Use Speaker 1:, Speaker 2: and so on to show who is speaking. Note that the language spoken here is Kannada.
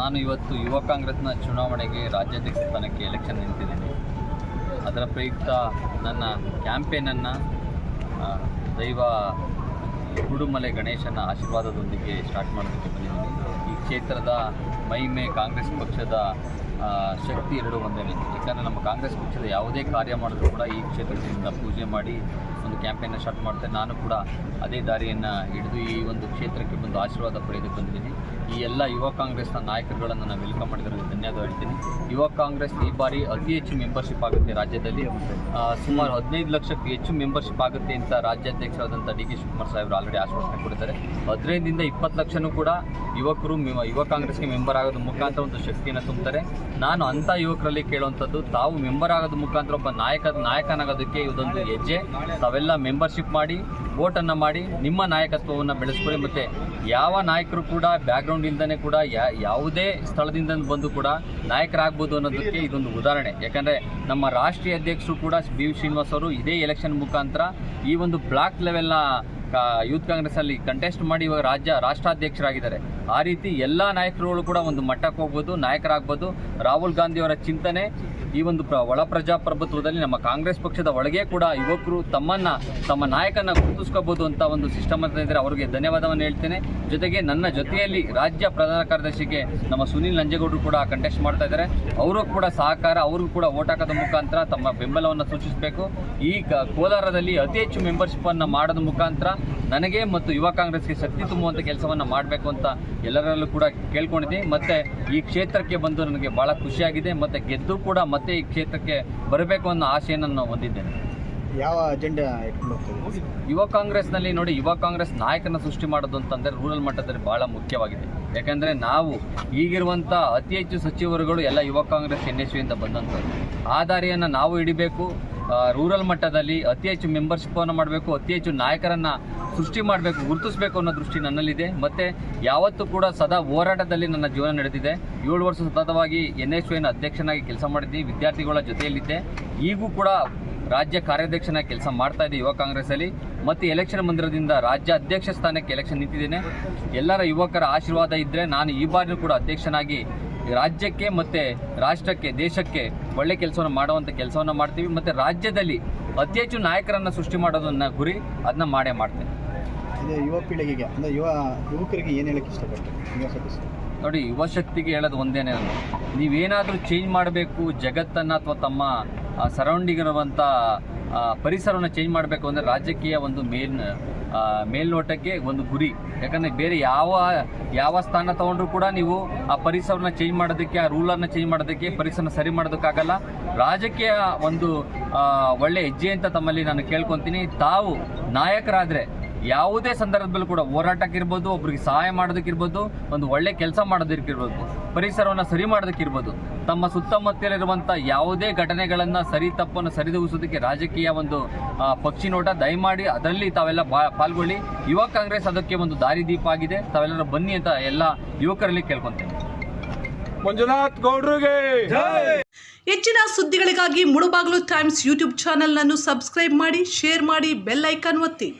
Speaker 1: ನಾನು ಇವತ್ತು ಯುವ ಕಾಂಗ್ರೆಸ್ನ ಚುನಾವಣೆಗೆ ರಾಜ್ಯಾಧ್ಯಕ್ಷ ಸ್ಥಾನಕ್ಕೆ ಎಲೆಕ್ಷನ್ ನಿಂತಿದ್ದೇನೆ. ಅದರ ಪ್ರಯುಕ್ತ ನನ್ನ ಕ್ಯಾಂಪೇನನ್ನು ದೈವ ಗುಡುಮಲೆ ಗಣೇಶನ ಆಶೀರ್ವಾದದೊಂದಿಗೆ ಸ್ಟಾರ್ಟ್ ಮಾಡೋದಕ್ಕೆ ಬಂದಿದ್ದೀನಿ. ಈ ಕ್ಷೇತ್ರದ ಮಹಿಮೆ ಕಾಂಗ್ರೆಸ್ ಪಕ್ಷದ ಶಕ್ತಿ ಎರಡು ರೀತಿ. ಯಾಕಂದರೆ ನಮ್ಮ ಕಾಂಗ್ರೆಸ್ ಪಕ್ಷದ ಯಾವುದೇ ಕಾರ್ಯ ಮಾಡಿದ್ರು ಕೂಡ ಈ ಕ್ಷೇತ್ರದಿಂದ ಪೂಜೆ ಮಾಡಿ ಒಂದು ಕ್ಯಾಂಪೇನ್ನ ಸ್ಟಾರ್ಟ್ ಮಾಡ್ತೇನೆ ನಾನು ಕೂಡ ಅದೇ ದಾರಿಯನ್ನು ಹಿಡಿದು ಈ ಒಂದು ಕ್ಷೇತ್ರಕ್ಕೆ ಬಂದು ಆಶೀರ್ವಾದ ಪಡೆಯೋದಕ್ಕೆ ಬಂದಿದ್ದೀನಿ. ಈ ಎಲ್ಲ ಯುವ ಕಾಂಗ್ರೆಸ್ನ ನಾಯಕರುಗಳನ್ನು ನಾನು ವೆಲ್ಕಮ್ ಮಾಡಿರೋದಕ್ಕೆ ಧನ್ಯವಾದ ಹೇಳ್ತೀನಿ. ಯುವ ಕಾಂಗ್ರೆಸ್ ಈ ಬಾರಿ ಅತಿ ಹೆಚ್ಚು ಮೆಂಬರ್ಶಿಪ್ ಆಗುತ್ತೆ ರಾಜ್ಯದಲ್ಲಿ. ಸುಮಾರು ಹದಿನೈದು ಲಕ್ಷಕ್ಕೆ ಹೆಚ್ಚು ಮೆಂಬರ್ಶಿಪ್ ಆಗುತ್ತೆ ಅಂತ ರಾಜ್ಯಾಧ್ಯಕ್ಷರಾದಂಥ ಡಿ ಕೆ ಶಿವಕುಮಾರ್ ಸಾಹೇಬರು ಆಲ್ರೆಡಿ ಆಶ್ವಾಸನೆ ಕೊಡ್ತಾರೆ ಹದಿನೈದರಿಂದ ಇಪ್ಪತ್ತು ಲಕ್ಷನೂ ಕೂಡ ಯುವಕರು, ಯುವ ಕಾಂಗ್ರೆಸ್ಗೆ ಮೆಂಬರ್ ಆಗೋದು ಮುಖಾಂತರ ಒಂದು ಶಕ್ತಿಯನ್ನು ತುಂಬುತ್ತಾರೆ. ನಾನು ಅಂಥ ಯುವಕರಲ್ಲಿ ಕೇಳುವಂಥದ್ದು, ತಾವು ಮೆಂಬರ್ ಆಗೋದ್ರ ಮುಖಾಂತರ ಒಬ್ಬ ನಾಯಕ, ನಾಯಕನಾಗೋದಕ್ಕೆ ಇದೊಂದು ಹೆಜ್ಜೆ. ತಾವೆಲ್ಲ ಮೆಂಬರ್ಶಿಪ್ ಮಾಡಿ, ವೋಟನ್ನು ಮಾಡಿ, ನಿಮ್ಮ ನಾಯಕತ್ವವನ್ನು ಬೆಳೆಸ್ಕೊಳ್ಳಿ. ಮತ್ತು ಯಾವ ನಾಯಕರು ಕೂಡ ಬ್ಯಾಕ್ಗ್ರೌಂಡ್ ಇಲ್ದೇ ಕೂಡ ಯಾ- ಯಾವುದೇ ಸ್ಥಳದಿಂದ ಬಂದು ಕೂಡ ನಾಯಕರಾಗ್ಬೋದು ಅನ್ನೋದಕ್ಕೆ ಇದೊಂದು ಉದಾಹರಣೆ. ಯಾಕಂದರೆ ನಮ್ಮ ರಾಷ್ಟ್ರೀಯ ಅಧ್ಯಕ್ಷರು ಕೂಡ ಬಿ ವಿ ಶ್ರೀನಿವಾಸ್ ಅವರು ಇದೇ ಎಲೆಕ್ಷನ್ ಮುಖಾಂತರ ಈ ಒಂದು ಬ್ಲಾಕ್ ಲೆವೆಲ್ನ ಯೂತ್ ಕಾಂಗ್ರೆಸ್ಸಲ್ಲಿ ಕಂಟೆಸ್ಟ್ ಮಾಡಿ ಇವಾಗ ರಾಜ್ಯ ರಾಷ್ಟ್ರಾಧ್ಯಕ್ಷರಾಗಿದ್ದಾರೆ. ಆ ರೀತಿ ಎಲ್ಲ ನಾಯಕರುಗಳು ಕೂಡ ಒಂದು ಮಟ್ಟಕ್ಕೆ ಹೋಗ್ಬೋದು, ನಾಯಕರಾಗ್ಬೋದು. ರಾಹುಲ್ ಗಾಂಧಿಯವರ ಚಿಂತನೆ ಈ ಒಂದು ಪ್ರ ಒಳ ಪ್ರಜಾಪ್ರಭುತ್ವದಲ್ಲಿ ನಮ್ಮ ಕಾಂಗ್ರೆಸ್ ಪಕ್ಷದ ಒಳಗೆ ಕೂಡ ಯುವಕರು ತಮ್ಮನ್ನ, ತಮ್ಮ ನಾಯಕನ ಗುರುತಿಸ್ಕೋಬಹುದು ಅಂತ ಒಂದು ಸಿಸ್ಟಮ್ ಅಂತ ಇದ್ದಾರೆ ಅವರಿಗೆ ಧನ್ಯವಾದವನ್ನು ಹೇಳ್ತೇನೆ. ಜೊತೆಗೆ ನನ್ನ ಜೊತೆಯಲ್ಲಿ ರಾಜ್ಯ ಪ್ರಧಾನ ಕಾರ್ಯದರ್ಶಿಗೆ ನಮ್ಮ ಸುನಿಲ್ ನಂಜೇಗೌಡರು ಕೂಡ ಕಂಟೆಸ್ಟ್ ಮಾಡ್ತಾ ಇದ್ದಾರೆ. ಅವರು ಕೂಡ ಸಹಕಾರ, ಅವ್ರಿಗೂ ಕೂಡ ಓಟ್ ಹಾಕೋದ ಮುಖಾಂತರ ತಮ್ಮ ಬೆಂಬಲವನ್ನು ಸೂಚಿಸಬೇಕು. ಈ ಕೋಲಾರದಲ್ಲಿ ಅತಿ ಹೆಚ್ಚು ಮೆಂಬರ್ಶಿಪ್ ಅನ್ನು ಮಾಡೋದ ಮುಖಾಂತರ ನನಗೆ ಮತ್ತು ಯುವ ಕಾಂಗ್ರೆಸ್ಗೆ ಶಕ್ತಿ ತುಂಬುವಂಥ ಕೆಲಸವನ್ನು ಮಾಡಬೇಕು ಅಂತ ಎಲ್ಲರಲ್ಲೂ ಕೂಡ ಕೇಳ್ಕೊಂಡಿದ್ದೀನಿ. ಮತ್ತೆ ಈ ಕ್ಷೇತ್ರಕ್ಕೆ ಬಂದು ನನಗೆ ಬಹಳ ಖುಷಿಯಾಗಿದೆ. ಮತ್ತೆ ಗೆದ್ದು ಕೂಡ ಮತ್ತೆ ಈ ಕ್ಷೇತ್ರಕ್ಕೆ ಬರಬೇಕು ಅನ್ನೋ ಆಶೆಯನ್ನು ನಾನು ಹೊಂದಿದ್ದೇನೆ
Speaker 2: ಯಾವ ಅಜೆಂಡಾ ಇಟ್ಕೊಂಡು
Speaker 1: ಯುವ ಕಾಂಗ್ರೆಸ್ನಲ್ಲಿ ನೋಡಿ ಯುವ ಕಾಂಗ್ರೆಸ್ ನಾಯಕನ ಸೃಷ್ಟಿ ಮಾಡೋದು ಅಂತಂದರೆ ರೂರಲ್ ಮಟ್ಟದಲ್ಲಿ ಬಹಳ ಮುಖ್ಯವಾಗಿದೆ. ಯಾಕಂದರೆ ನಾವು ಈಗಿರುವಂಥ ಅತಿ ಹೆಚ್ಚು ಸಚಿವರುಗಳು ಎಲ್ಲ ಯುವ ಕಾಂಗ್ರೆಸ್ ಎನ್ ಎಸ್ ವಿಯಿಂದ ಬಂದಂಥದ್ದು ಆ ದಾರಿಯನ್ನು ನಾವು ಹಿಡಿಬೇಕು ರೂರಲ್ ಮಟ್ಟದಲ್ಲಿ ಅತಿ ಹೆಚ್ಚು ಮೆಂಬರ್ಶಿಪ್ಪನ್ನು ಮಾಡಬೇಕು ಅತಿ ಹೆಚ್ಚು ನಾಯಕರನ್ನು ಸೃಷ್ಟಿ ಮಾಡಬೇಕು, ಗುರುತಿಸಬೇಕು ಅನ್ನೋ ದೃಷ್ಟಿ ನನ್ನಲ್ಲಿದೆ. ಮತ್ತು ಯಾವತ್ತೂ ಕೂಡ ಸದಾ ಹೋರಾಟದಲ್ಲಿ ನನ್ನ ಜೀವನ ನಡೆದಿದೆ. ಏಳು ವರ್ಷ ಸತತವಾಗಿ ಎನ್ ಎಸ್ ಅಧ್ಯಕ್ಷನಾಗಿ ಕೆಲಸ ಮಾಡಿದ್ದೀನಿ ವಿದ್ಯಾರ್ಥಿಗಳ ಜೊತೆಯಲ್ಲಿದ್ದೆ. ಈಗೂ ಕೂಡ ರಾಜ್ಯ ಕಾರ್ಯಾಧ್ಯಕ್ಷನಾಗಿ ಕೆಲಸ ಮಾಡ್ತಾ ಇದ್ದೆ ಯುವ ಕಾಂಗ್ರೆಸ್ಸಲ್ಲಿ. ಮತ್ತು ಎಲೆಕ್ಷನ್ ಮಂದಿರದಿಂದ ರಾಜ್ಯ ಅಧ್ಯಕ್ಷ ಸ್ಥಾನಕ್ಕೆ ಎಲೆಕ್ಷನ್ ನಿಂತಿದ್ದೇನೆ. ಎಲ್ಲರ ಯುವಕರ ಆಶೀರ್ವಾದ ಇದ್ದರೆ ನಾನು ಈ ಬಾರಿಯೂ ಕೂಡ ಅಧ್ಯಕ್ಷನಾಗಿ ರಾಜ್ಯಕ್ಕೆ ಮತ್ತು ರಾಷ್ಟ್ರಕ್ಕೆ, ದೇಶಕ್ಕೆ ಒಳ್ಳೆ ಕೆಲಸವನ್ನು ಮಾಡುವಂಥ ಕೆಲಸವನ್ನು ಮಾಡ್ತೀವಿ. ಮತ್ತು ರಾಜ್ಯದಲ್ಲಿ ಅತಿ ಹೆಚ್ಚು ನಾಯಕರನ್ನು ಸೃಷ್ಟಿ ಮಾಡೋದನ್ನ ಗುರಿ ಅದನ್ನ ಮಾಡೇ ಮಾಡ್ತೇನೆ.
Speaker 2: ಇದು ಯುವ ಪೀಳಿಗೆಗೆ, ಅಂದರೆ ಯುವ ಯುವಕರಿಗೆ ಏನು ಹೇಳಕ್ಕೆ ಇಷ್ಟಪಡ್ತೀವಿ ಯುವ
Speaker 1: ನೋಡಿ, ಯುವ ಶಕ್ತಿಗೆ ಹೇಳೋದು ಒಂದೇನೇ ನಾನು ನೀವೇನಾದರೂ ಚೇಂಜ್ ಮಾಡಬೇಕು, ಜಗತ್ತನ್ನು ಅಥವಾ ತಮ್ಮ ಸರೌಂಡಿಂಗ್ ಇರುವಂಥ ಪರಿಸರವನ್ನು ಚೇಂಜ್ ಮಾಡಬೇಕು ಅಂದರೆ ರಾಜಕೀಯ ಒಂದು ಮೇಲ್ ಮೇಲ್ನೋಟಕ್ಕೆ ಒಂದು ಗುರಿ. ಯಾಕಂದರೆ ಬೇರೆ ಯಾವ ಯಾವ ಸ್ಥಾನ ತಗೊಂಡ್ರು ಕೂಡ ನೀವು ಆ ಪರಿಸರನ ಚೇಂಜ್ ಮಾಡೋದಕ್ಕೆ, ಆ ರೂಲನ್ನು ಚೇಂಜ್ ಮಾಡೋದಕ್ಕೆ, ಪರಿಸರನ ಸರಿ ಮಾಡೋದಕ್ಕಾಗಲ್ಲ. ರಾಜಕೀಯ ಒಂದು ಒಳ್ಳೆ ಹೆಜ್ಜೆ ಅಂತ ತಮ್ಮಲ್ಲಿ ನಾನು ಕೇಳ್ಕೊತೀನಿ. ತಾವು ನಾಯಕರಾದರೆ ಯಾವುದೇ ಸಂದರ್ಭದಲ್ಲೂ ಕೂಡ ಹೋರಾಟಕ್ಕಿರ್ಬೋದು ಒಬ್ರಿಗೆ ಸಹಾಯ ಮಾಡೋದಕ್ಕಿರ್ಬೋದು ಒಂದು ಒಳ್ಳೆ ಕೆಲಸ ಮಾಡೋದಕ್ಕಿರ್ಬೋದು ಪರಿಸರವನ್ನು ಸರಿ ಮಾಡೋದಕ್ಕಿರ್ಬೋದು ತಮ್ಮ ಸುತ್ತಮುತ್ತಲಿರುವಂಥ ಯಾವುದೇ ಘಟನೆಗಳನ್ನು ಸರಿ ತಪ್ಪನ್ನು ಸರಿದೂಗಿಸೋದಕ್ಕೆ ರಾಜಕೀಯ ಒಂದು ಪಕ್ಷಿ ನೋಟ ದಯಮಾಡಿ ಅದರಲ್ಲಿ ತಾವೆಲ್ಲ ಬಾ ಪಾಲ್ಗೊಳ್ಳಿ. ಯುವ ಕಾಂಗ್ರೆಸ್ ಅದಕ್ಕೆ ಒಂದು ದಾರಿದೀಪ ಆಗಿದೆ. ತಾವೆಲ್ಲರೂ ಬನ್ನಿ ಅಂತ ಎಲ್ಲ ಯುವಕರಲ್ಲಿ ಕೇಳ್ಕೊತೇನೆ.
Speaker 3: ಮಂಜುನಾಥ್ ಗೌಡ್ರಿಗೆ!
Speaker 4: ಹೆಚ್ಚಿನ ಸುದ್ದಿಗಳಿಗಾಗಿ ಮುಳುಬಾಗಿಲು ಟೈಮ್ಸ್ ಯೂಟ್ಯೂಬ್ ಚಾನೆಲ್ ಅನ್ನು ಸಬ್ಸ್ಕ್ರೈಬ್ ಮಾಡಿ ಶೇರ್ ಮಾಡಿ ಬೆಲ್ ಐಕಾನ್ ಒತ್ತಿ.